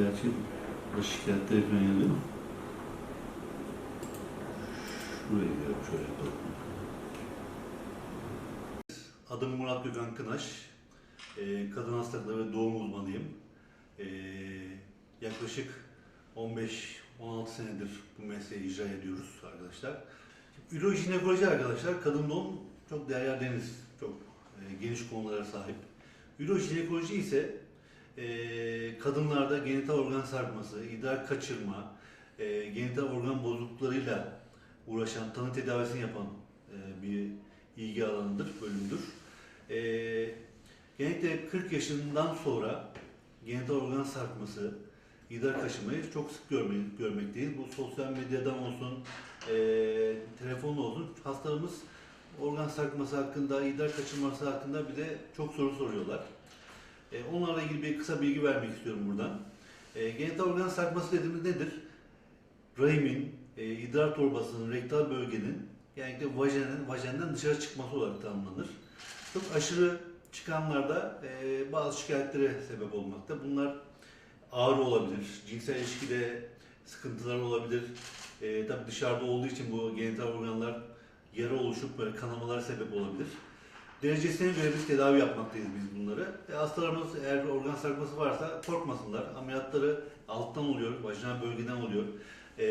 Gerçi burada şikayetler ekran yazıyor. Şuraya şöyle yapalım. Adım Murat Gökhan Kınaş. Ee, kadın hastalıkları ve doğum uzmanıyım. Ee, yaklaşık 15-16 senedir bu mesleği icra ediyoruz arkadaşlar. Ürojinekoloji arkadaşlar, kadın doğum çok değerlendiğimiz, çok e, geniş konulara sahip. Ürojinekoloji ise e, kadınlarda genital organ sarkması, idrar kaçırma, e, genital organ bozukluklarıyla uğraşan, tanı tedavisini yapan e, bir ilgi alanıdır, bölümdür. E, genellikle 40 yaşından sonra genital organ sarkması, idrar kaçırmayı çok sık görme, görmekteyiz. Bu sosyal medyadan olsun, e, telefonla olsun hastalarımız organ sarkması hakkında, idrar kaçırması hakkında bir de çok soru soruyorlar. E, onlarla ilgili bir kısa bilgi vermek istiyorum buradan. E, genital organ sarkması dediğimiz nedir? Rahimin, e, idrar torbasının, rektal bölgenin genellikle vajenin, vajenden dışarı çıkması olarak tanımlanır. Çok aşırı çıkanlarda bazı şikayetlere sebep olmakta. Bunlar ağrı olabilir, cinsel ilişkide sıkıntılar olabilir. E, tabii dışarıda olduğu için bu genital organlar yara oluşup böyle kanamalara sebep olabilir. Derecesine göre biz tedavi yapmaktayız biz bunları. E, hastalarımız eğer organ sarkması varsa korkmasınlar. Ameliyatları alttan oluyor, vajinal bölgeden oluyor. E,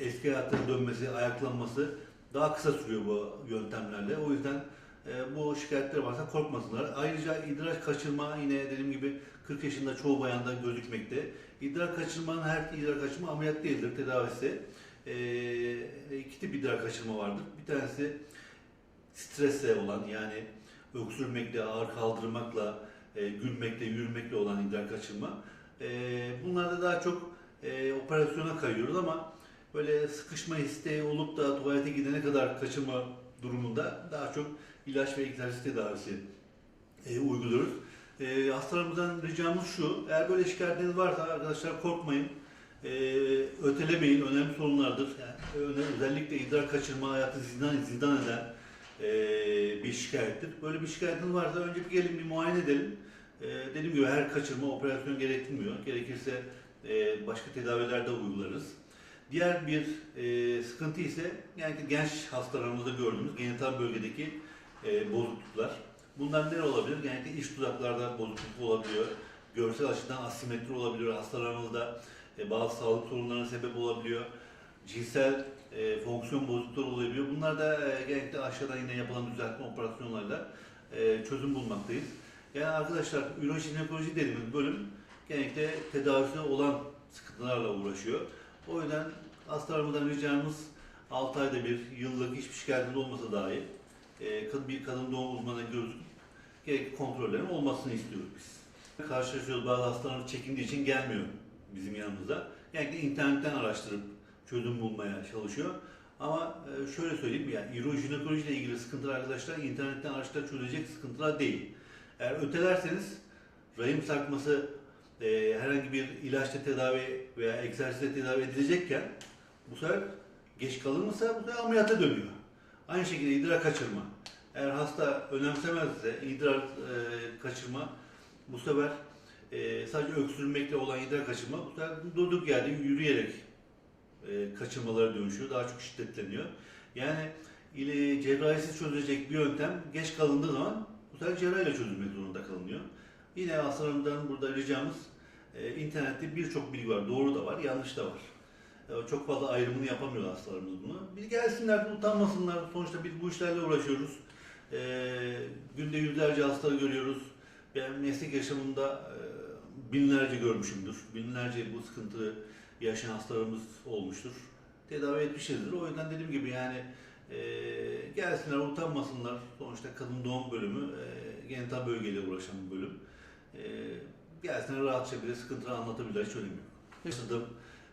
eski hayatların dönmesi, ayaklanması daha kısa sürüyor bu yöntemlerle. O yüzden e, bu şikayetler varsa korkmasınlar. Ayrıca idrar kaçırma yine dediğim gibi 40 yaşında çoğu bayanda gözükmekte. İdrar kaçırmanın her idrar kaçırma ameliyat değildir tedavisi. E, iki tip idrar kaçırma vardır. Bir tanesi stresle olan yani öksürmekle, ağır kaldırmakla, e, gülmekle, yürümekle olan idrar kaçırma. E, bunlarda daha çok e, operasyona kayıyoruz ama böyle sıkışma isteği olup da tuvalete gidene kadar kaçırma durumunda daha çok ilaç ve egzersiz tedavisi e, uyguluyoruz. E, hastalarımızdan ricamız şu, eğer böyle şikayetleriniz varsa arkadaşlar korkmayın, e, ötelemeyin, önemli sorunlardır. Yani, özellikle idrar kaçırma hayatı zindan, zindan eden e, bir şikayettir. Böyle bir şikayetiniz varsa önce bir gelin bir muayene edelim. E, dediğim gibi her kaçırma operasyon gerektirmiyor. Gerekirse e, başka tedaviler de uygularız. Diğer bir e, sıkıntı ise yani genç hastalarımızda gördüğümüz genital bölgedeki e, bozukluklar. Bunlar ne olabilir? Genellikle iç dudaklarda bozukluk olabiliyor. Görsel açıdan asimetri olabiliyor. Hastalarımızda e, bazı sağlık sorunlarına sebep olabiliyor. Cinsel e, fonksiyon bozuklukları olabiliyor. Bunlar da e, genellikle aşağıdan yine yapılan düzeltme operasyonlarla e, çözüm bulmaktayız. Yani arkadaşlar ürojinekoloji dediğimiz bölüm genellikle tedavisi olan sıkıntılarla uğraşıyor. O yüzden hastalarımızdan ricamız 6 ayda bir, yıllık hiçbir şikayetiniz olmasa dahi e, bir kadın doğum uzmanına görüp gerekli kontrollerin olmasını istiyoruz biz. Karşılaşıyoruz bazı hastalarımız çekindiği için gelmiyor bizim yanımıza. Genellikle internetten araştırıp çözüm bulmaya çalışıyor. Ama e, şöyle söyleyeyim yani ürojinekoloji ile ilgili sıkıntılar arkadaşlar internetten araştırıp çözülecek sıkıntılar değil. Eğer ötelerseniz rahim sarkması e, herhangi bir ilaçla tedavi veya egzersizle tedavi edilecekken bu sefer geç kalınırsa bu sefer ameliyata dönüyor. Aynı şekilde idrar kaçırma. Eğer hasta önemsemezse idrar e, kaçırma bu sefer e, sadece öksürmekle olan idrar kaçırma bu sefer durduk yerde yürüyerek e, kaçırmalara dönüşüyor. Daha çok şiddetleniyor. Yani ile cerrahisiz çözülecek bir yöntem geç kalındığı zaman bu sefer cerrahiyle çözülmek zorunda kalınıyor. Yine hastalarımdan burada ricamız e, internette birçok bilgi var. Doğru da var, yanlış da var. E, çok fazla ayrımını yapamıyor hastalarımız bunu. Bir gelsinler, utanmasınlar. Sonuçta biz bu işlerle uğraşıyoruz. E, günde yüzlerce hasta görüyoruz. Ben meslek yaşamında e, binlerce görmüşümdür. Binlerce bu sıkıntı yaşayan hastalarımız olmuştur. Tedavi etmişizdir. O yüzden dediğim gibi yani e, gelsinler, utanmasınlar. Sonuçta kadın doğum bölümü e, genital bölgeyle uğraşan bir bölüm. E, gelsinler rahatça bile sıkıntıları anlatabilir, hiç önemi yok. Yaşadım,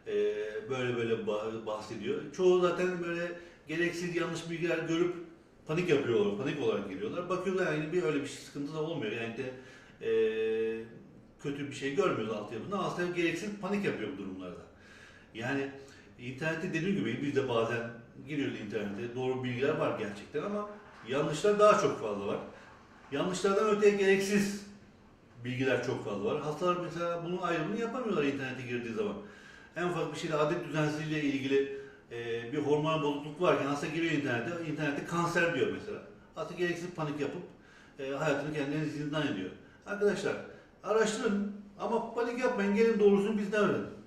e, böyle böyle bah- bahsediyor. Çoğu zaten böyle gereksiz yanlış bilgiler görüp panik yapıyorlar, panik olarak geliyorlar. Bakıyorlar yani bir öyle bir şey, sıkıntı da olmuyor. Yani de e, kötü bir şey görmüyoruz altyapında. Aslında gereksiz panik yapıyor bu durumlarda. Yani internette dediğim gibi biz de bazen giriyoruz internete. Doğru bilgiler var gerçekten ama yanlışlar daha çok fazla var. Yanlışlardan öteye gereksiz bilgiler çok fazla var. Hastalar mesela bunun ayrımını yapamıyorlar internete girdiği zaman. En ufak bir şeyle adet düzensizliğiyle ilgili e, bir hormon bozukluk varken hasta giriyor internete, internette kanser diyor mesela. Hasta gereksiz panik yapıp e, hayatını kendine zindan ediyor. Arkadaşlar araştırın ama panik yapmayın gelin doğrusunu bizden öğrenin.